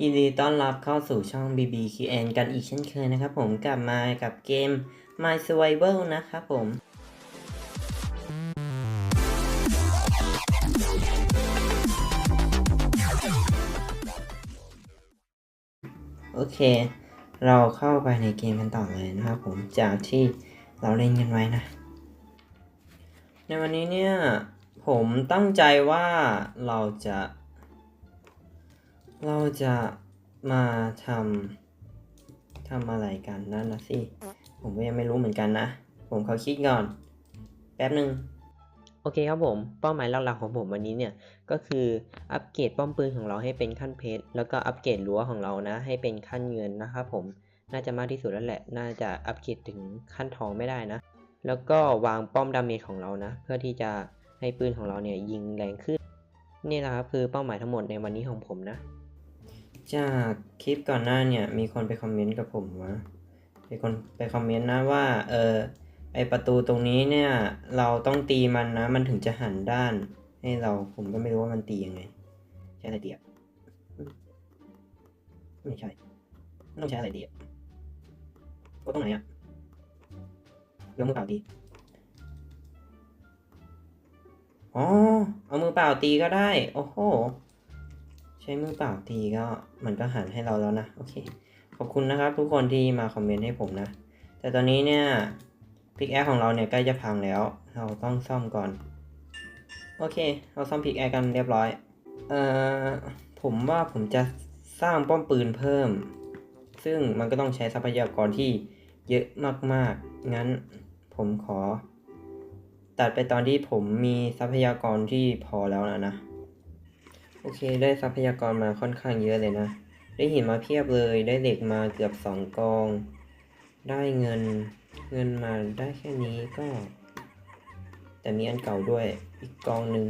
ยินดีต้อนรับเข้าสู่ช่อง BBQN กันอีกเช่นเคยนะครับผมกลับมากับเกม My Survival นะครับผม โอเค เราเข้าไปในเกมกันต่อเลยนะครับผมจากที่เราเล่นกันไว้นะ ในวันนี้เนี่ย ผมตั้งใจว่าเราจะ เราจะมาทำทำอะไรกันนั่นนะสิ ผมก็ยังไม่รู้เหมือนกันนะ ผมเขาคิดก่อน แป๊บหนึ่งโอเคครับผม เป้าหมายหลักๆของผมวันนี้เนี่ยก็คืออัปเกรดป้อมปืนของเราให้เป็นขั้นเพชรแล้วก็อัปเกรดรั้วของเรานะ ให้เป็นขั้นเงินนะครับผมน่าจะมากที่สุดแล้วแหละ น่าจะอัปเกรดถึงขั้นทองไม่ได้นะ แล้วก็วางป้อมดาเมจของเรานะ เพื่อที่จะให้ปืนของเราเนี่ยยิงแรงขึ้น นี่แหละครับคือเป้าหมายทั้งหมดในวันนี้ของผมนะ จากคลิปก่อนหน้าเนี่ย มีคนไปคอมเมนต์กับผมว่ามีคนไปคอมเมนต์นะว่า เออไอประตูตรงนี้เนี่ย เราต้องตีมันนะ มันถึงจะหันด้าน ให้เราผมก็ไม่รู้ว่ามันตียังไง ใช้อะไรเดียบไม่ใช่ไม่ต้องใช้อะไรเดียบก็ตรงไหนอะยกมือเปล่าตีอ๋อเอามือเปล่าตีก็ได้ โอ้โห ใช้มือเปล่าตีก็มันก็หันให้เราแล้วนะ โอเค ขอบคุณนะครับทุกคนที่มาคอมเมนต์ให้ผมนะ แต่ตอนนี้เนี่ยพิกแอคของเราเนี่ยใกล้จะพังแล้ว เราต้องซ่อมก่อน โอเค เราซ่อมพิกแอคกันเรียบร้อย เอ่อ ผมว่าผมจะสร้างป้อมปืนเพิ่ม ซึ่งมันก็ต้องใช้ทรัพยากรที่เยอะมากๆ งั้นผมขอ ตัดไปตอนที่ผมมีทรัพยากรที่พอแล้วนะนะ โอเค ได้ทรัพยากรมาค่อนข้างเยอะเลยนะ ได้หินมาเพียบเลย ได้เหล็กมาเกือบสองกอง ได้เงิน เงินมาได้แค่นี้ก็ แต่มีอันเก่าด้วย อีกกองหนึ่ง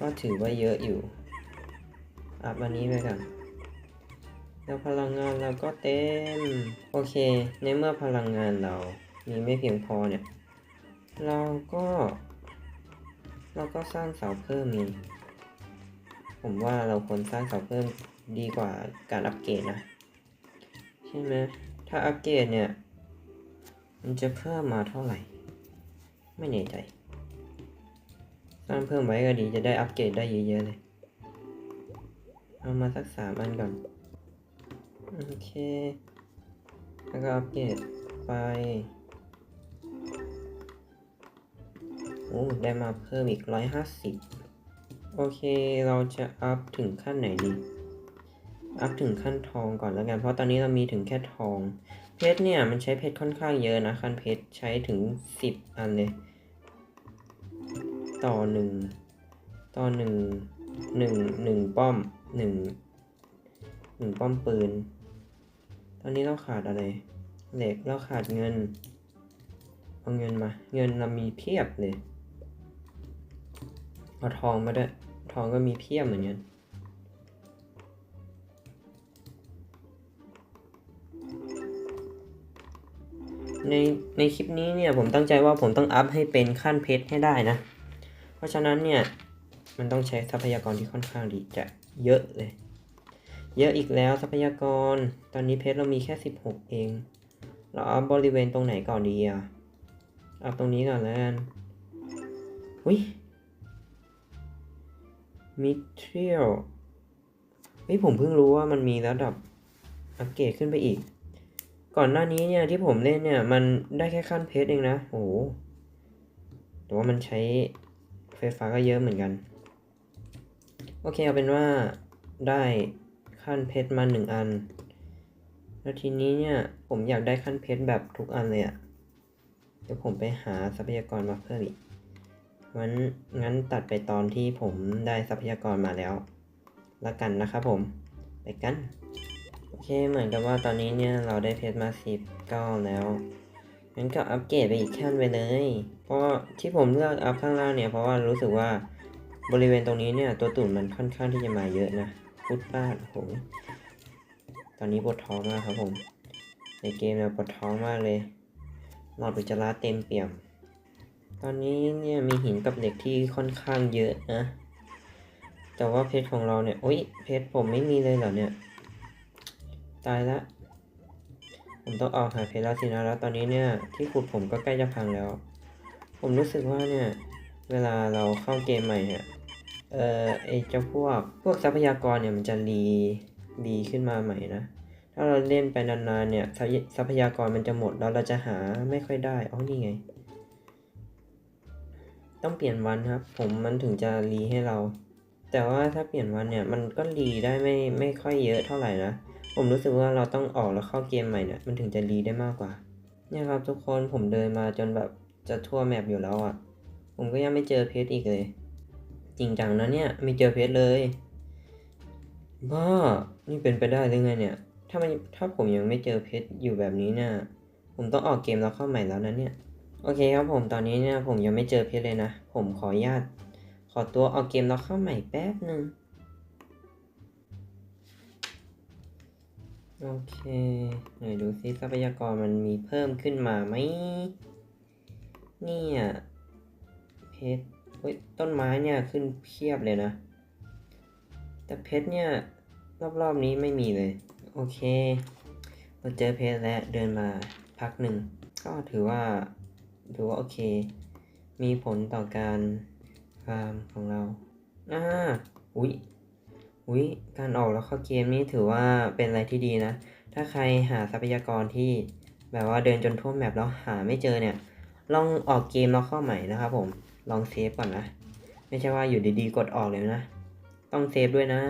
ก็ถือว่าเยอะอยู่ อัพอันนี้ไปก่อนแล้วพลังงานเราก็เต็ม โอเค ในเมื่อพลังงานเรามีไม่เพียงพอเนี่ย เราก็ เราก็สร้างเสาเพิ่มนี่ ผมว่าเราควรสร้างเสาเพิ่มดีกว่าการอัปเกรดนะ ใช่ไหมถ้าอัปเกรดเนี่ย มันจะเพิ่มมาเท่าไหร่ ไม่แน่ใจ สร้างเพิ่มไว้ก็ดีจะได้อัปเกรดได้เยอะๆเลย เอามาสักสามอันก่อน โอเค แล้วก็อัปเกรดไปโอ้ได้มาเพิ่มอีกร้อยห้าสิบ โอเคเราจะอัพถึงขั้นไหนดี อัพถึงขั้นทองก่อนแล้วกัน เพราะตอนนี้เรามีถึงแค่ทอง เพชรเนี่ยมันใช้เพชรค่อนข้างเยอะนะขั้นเพชรใช้ถึงสิบอันเลย ต่อหนึ่งต่อหนึ่งหนึ่งหนึ่งป้อมหนึ่งหนึ่งป้อมปืน ตอนนี้เราขาดอะไร เหล็กเราขาดเงิน เอาเงินมา เงินเรามีเพียบเลย เอาทองมาด้วย ทองก็มีเพียบเหมือนกันในในคลิปนี้เนี่ยผมตั้งใจว่าผมต้องอัพให้เป็นขั้นเพชรให้ได้นะ เพราะฉะนั้นเนี่ยมันต้องใช้ทรัพยากรที่ค่อนข้างดีจะเยอะเลย เยอะอีกแล้วทรัพยากร ตอนนี้เพชรเรามีแค่ 16 เอง เราอัพบริเวณตรงไหนก่อนดีอะอัพตรงนี้ก่อนแล้วกันอุ้ย มิเทรียลเฮ้ยผมเพิ่งรู้ว่ามันมีระดับอัปเกรดขึ้นไปอีก ก่อนหน้านี้เนี่ยที่ผมเล่นเนี่ย มันได้แค่ขั้นเพชรเองนะ โอ้โหแต่ว่ามันใช้ไฟฟ้าก็เยอะเหมือนกัน โอเคเอาเป็นว่าได้ขั้นเพชรมาหนึ่งอัน แล้วทีนี้เนี่ยผมอยากได้ขั้นเพชรแบบทุกอันเลยอะ่ะเดี๋ยวผมไปหาทรัพยากรมาเพิ่มอีก งั้นงั้นตัดไปตอนที่ผมได้ทรัพยากรมาแล้ว ละกันนะครับผม ไปกัน โอเคเหมือนกับว่าตอนนี้เนี่ยเราได้เพชรมาสิบก้อนแล้วงั้นก็อัปเกรดไปอีกขั้นไปเลย เพราะที่ผมเลือกอัพข้างล่างเนี่ยเพราะว่ารู้สึกว่าบริเวณตรงนี้เนี่ยตัวตุ่นมันค่อนข้างที่จะมาเยอะนะพุดป้าดโหตอนนี้ปวดท้องมากครับผม ในเกมเนี่ยปวดท้องมากเลยหลอดอุจจาระเต็มเปี่ยม ตอนนี้เนี่ยมีหินกับเหล็กที่ค่อนข้างเยอะนะ แต่ว่าเพชรของเราเนี่ยโอ้ยเพชรผมไม่มีเลยเหรอเนี่ย ตายละ ผมต้องออกหาเพชรแล้วสินะแล้วตอนนี้เนี่ยที่ขุดผมก็ใกล้จะพังแล้ว ผมรู้สึกว่าเนี่ยเวลาเราเข้าเกมใหม่เนี่ยเอ่อไอเจ้าพวกพวกทรัพยากรเนี่ยมันจะรีรีขึ้นมาใหม่นะถ้าเราเล่นไปนานๆเนี่ยทรัพยทรัพยากรมันจะหมดแล้วเราจะหาไม่ค่อยได้อ๋อนี่ไง ต้องเปลี่ยนวันครับ ผมมันถึงจะรีให้เรา แต่ว่าถ้าเปลี่ยนวันเนี่ยมันก็รีได้ไม่ไม่ค่อยเยอะเท่าไหร่นะผมรู้สึกว่าเราต้องออกแล้วเข้าเกมใหม่เนี่ยมันถึงจะรีได้มากกว่าเนี่ยครับทุกคนผมเดินมาจนแบบจะทั่วแมปอยู่แล้วอะ่ะ ผมก็ยังไม่เจอเพชรอีกเลย จริงจังนะเนี่ยไม่เจอเพชรเลยบ้านี่เป็นไปได้หรือไงเนี่ย ถ้ามันถ้าผมยังไม่เจอเพชรอยู่แบบนี้เนี่ยผมต้องออกเกมแล้วเข้าใหม่แล้วนะเนี่ย โอเคครับผมตอนนี้เนี่ยผมยังไม่เจอเพชรเลยนะ ผมขออนุญาต ขอตัวออกเกมแล้วเข้าใหม่แป๊บหนึ่งโอเคไหนดูซิทรัพยากรมันมีเพิ่มขึ้นมาไหมเนี่ยเพชรเฮ้ยต้นไม้เนี่ยขึ้นเพียบเลยนะ แต่เพชรเนี่ยรอบๆนี้ไม่มีเลย โอเค เราเจอเพชรแล้วเดินมาพักหนึ่ง ก็ถือว่า ถือว่าโอเค มีผลต่อการฟาร์มของเราอ่าอุ๊ยอุ๊ยการออกแล้วเข้าเกมนี้ถือว่าเป็นอะไรที่ดีนะ ถ้าใครหาทรัพยากรที่แบบว่าเดินจนทั่วแมปแล้วหาไม่เจอเนี่ย ลองออกเกมแล้วเข้าใหม่นะครับผม ลองเซฟก่อนนะ ไม่ใช่ว่าอยู่ดีๆ กดออกเลยนะ ต้องเซฟด้วยนะ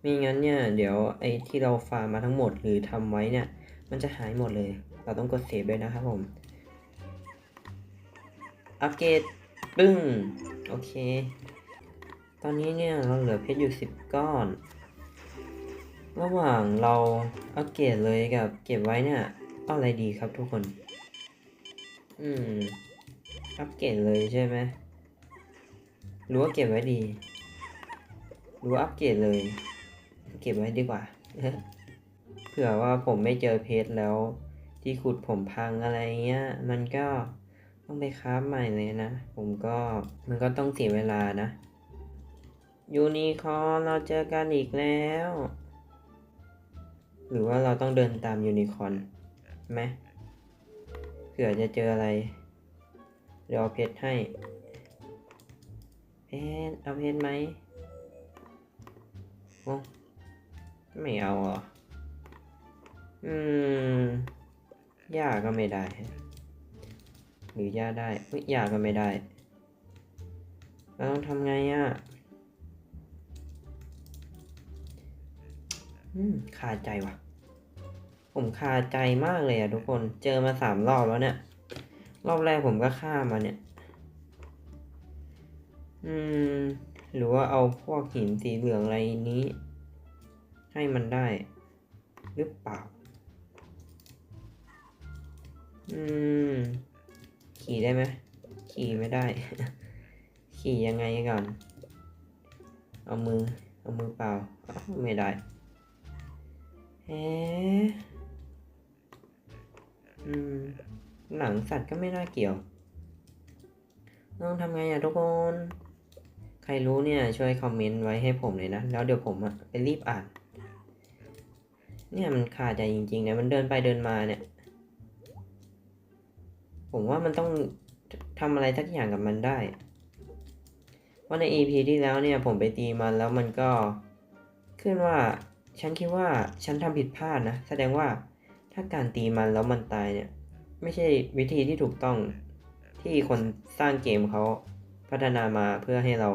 ไม่งั้นเนี่ยเดี๋ยวไอ้ที่เราฟาร์มมาทั้งหมดหรือทำไว้เนี่ย มันจะหายหมดเลย เราต้องกดเซฟด้วยนะครับผม อัปเกรดปึ้ง โอเค ตอนนี้เนี่ยเราเหลือเพชรอยู่สิบก้อน ระหว่างเราอัปเกรดเลยกับเก็บไว้เนี่ยเอาอะไรดีครับทุกคน อืม อัปเกรดเลยใช่ไหมหรือว่าเก็บไว้ดีหรือว่าอัปเกรดเลย เก็บไว้ดีกว่า เผื่อว่าผมไม่เจอเพชรแล้วที่ขุดผมพังอะไรเงี้ย มันก็ ต้องไปคราใหม่เลยนะ ผมก็มันก็ต้องเสียเวลานะ ยูนิคอร์นเราเจอกันอีกแล้ว หรือว่าเราต้องเดินตามยูนิคอร์นไหมเผื่อจะเจออะไร เดี๋ยวเอาเพชรให้ เพชรเอาเพชรไหมโอ้ไม่เอาเหรออืมยากก็ไม่ได้ หรือยาได้เฮ้ยยาก็ไม่ได้เราต้องทำไงอะอืมคาใจว่ะ ผมคาใจมากเลยอะทุกคน เจอมาสามรอบแล้วเนี่ย รอบแรกผมก็ฆ่ามาเนี่ย อืม หรือว่าเอาพวกหินสีเหลืองอะไรนี้ ให้มันได้ หรือเปล่า อืม ขี่ได้ไหมขี่ไม่ได้ ขี่ยังไงก่อน เอามือ เอามือเปล่า ไม่ได้เอ๊ะอืม หนังสัตว์ก็ไม่น่าเกี่ยว ต้องทำไงอะทุกคน ใครรู้เนี่ย ช่วยคอมเมนต์ไว้ให้ผมเลยนะ แล้วเดี๋ยวผมอะไปรีบอ่าน เนี่ยมันขาดใจจริงๆนี่ยมันเดินไปเดินมาเนี่ย ผมว่ามันต้องทำอะไรสักอย่างกับมันได้เพราะใน EP ที่แล้วเนี่ยผมไปตีมันแล้วมันก็ขึ้นว่าฉันคิดว่าฉันทำผิดพลาดนะ แสดงว่าถ้าการตีมันแล้วมันตายเนี่ย ไม่ใช่วิธีที่ถูกต้องที่คนสร้างเกมเขาพัฒนามาเพื่อให้เรา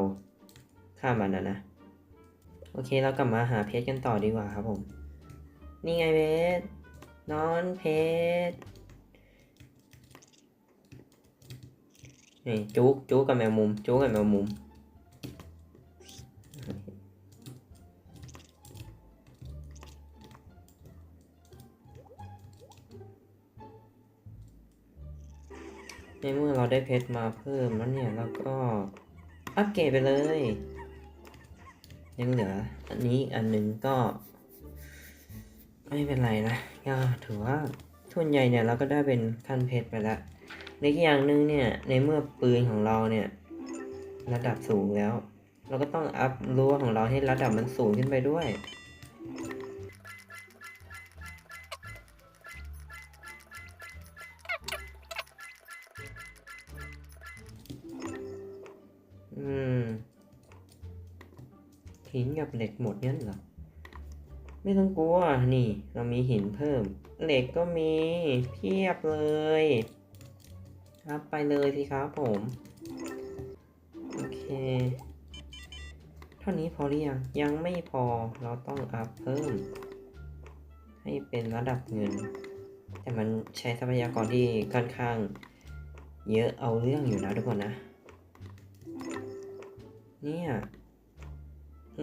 ฆ่ามันนะนะ โอเคเรากลับมาหาเพชรกันต่อดีกว่าครับผม นี่ไงเพชรนอนเพชร นี่จุกจุกกับแมวมุมจุกกับแมวมุมในเมื่อเราได้เพชรมาเพิ่มแล้วเนี่ยเราก็อัปเกรดไปเลย ยังเหลือ อันนี้อันหนึงก็ ไม่เป็นไรนะก็ถือว่าส่วนใหญ่เนี่ยเราก็ได้เป็นขั้นเพชรไปแล้ว ในอีกอย่างหนึ่งเนี่ย ในเมื่อปืนของเราเนี่ย ระดับสูงแล้ว เราก็ต้องอัพรั้วของเราให้ระดับมันสูงขึ้นไปด้วยอืมหินกับเหล็กหมดงั้นเหรอ ไม่ต้องกลัว นี่ เรามีหินเพิ่ม เหล็กก็มีเพียบเลย ครับไปเลยสิครับผม โอเค เท่านี้พอหรือยัง ยังไม่พอเราต้องอัพเพิ่ม ให้เป็นระดับเงิน แต่มันใช้ทรัพยากรที่ค่อนข้าง เยอะเอาเรื่องอยู่นะทุกคนนะ เนี่ย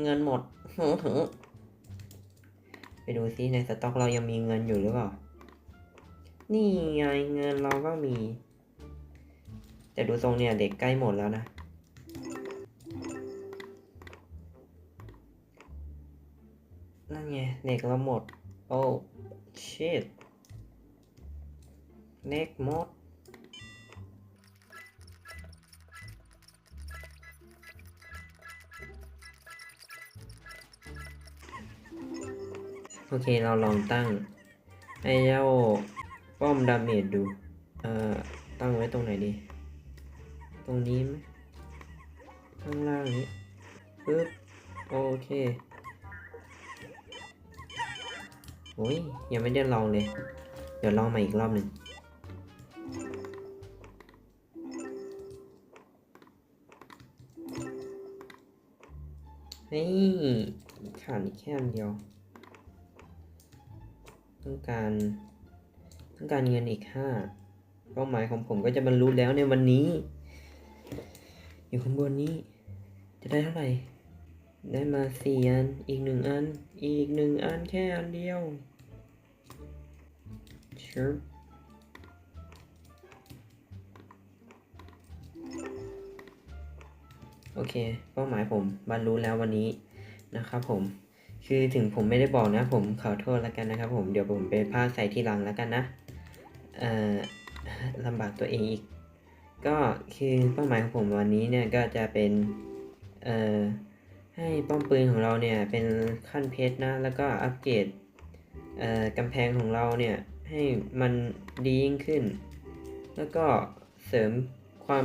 เงินหมดไปดูซิในสต็อกเรายังมีเงินอยู่หรือเปล่า นี่ไงเงินเราก็มี แต่ดูทรงเนี่ยเด็กใกล้หมดแล้วนะ นั่นไงเด็กเราหมด โอ้ชิตเล็กหมดโอเค เราลองตั้งไอ้เจ้าป้อมดาเมจดู เอ่อ ตั้งไว้ตรงไหนดี ตรงนี้ไหมข้างล่างนี้ปึ๊บโอเคโอ้ยยังไม่ได้ลองเลย เดี๋ยวลองมาอีกรอบหนึ่งเฮ้ขาดอีกแค่อันเดียว ต้องการ ต้องการเงินอีกห้าเป้าหมายของผมก็จะบรรลุแล้วในวันนี้ อยู่ข้างบนนี้ จะได้เท่าไหร่ ได้มาสี่อัน อีกหนึ่งอัน อีกหนึ่งอันแค่อันเดียว sure โอเค เป้าหมายผมบรรลุแล้ววันนี้นะครับผม คือถึงผมไม่ได้บอกนะ ผมขอโทษแล้วกันนะครับผม เดี๋ยวผมไปพากใส่ทีหลังแล้วกันนะ เอ่อลำบากตัวเองอีก ก็คือเป้าหมายของผมวันนี้เนี่ยก็จะเป็น เอ่อ ให้ป้อมปืนของเราเนี่ยเป็นขั้นเพชรนะ แล้วก็อัปเกรด เอ่อ กำแพงของเราเนี่ยให้มันดียิ่งขึ้น แล้วก็เสริมความ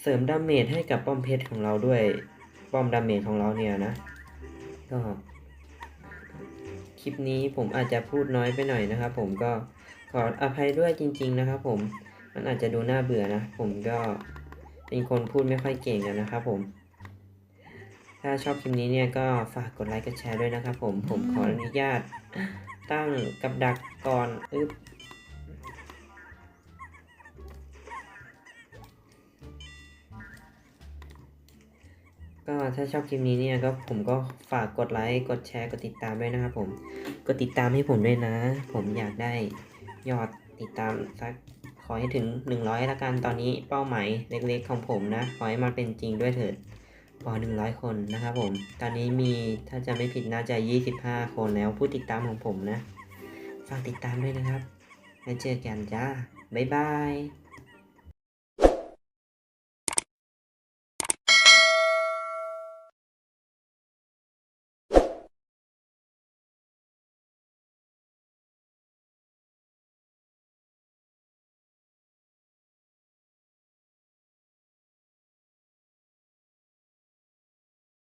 เสริมดาเมจให้กับป้อมเพชรของเราด้วยป้อมดาเมจของเราเนี่ยนะ ก็ คลิปนี้ผมอาจจะพูดน้อยไปหน่อยนะครับผมก็ขออภัยด้วยจริง ๆ นะครับผม มันอาจจะดูน่าเบื่อนะ ผมก็เป็นคนพูดไม่ค่อยเก่งนะครับผม ถ้าชอบคลิปนี้เนี่ยก็ฝากกดไลค์กดแชร์ด้วยนะครับผม ผมขออนุญาตตั้งกับดักก่อนอึ๊บก็ถ้าชอบคลิปนี้เนี่ยก็ผมก็ฝากกดไลค์กดแชร์กดติดตามด้วยนะครับผม กดติดตามให้ผมด้วยนะ ผมอยากได้ยอดติดตามสัก อให้ถึง 100 ละกันตอนนี้เป้าหมายเล็กๆของผมนะ ขอให้มันเป็นจริงด้วยเถิดพอ100 คนนะครับผม ตอนนี้มีถ้าจะไม่ผิดน่าจะ 25 คนแล้วผู้ติดตามของผมนะ ฝากติดตามด้วยนะครับ แล้วเจอกันจ้า บ๊ายบาย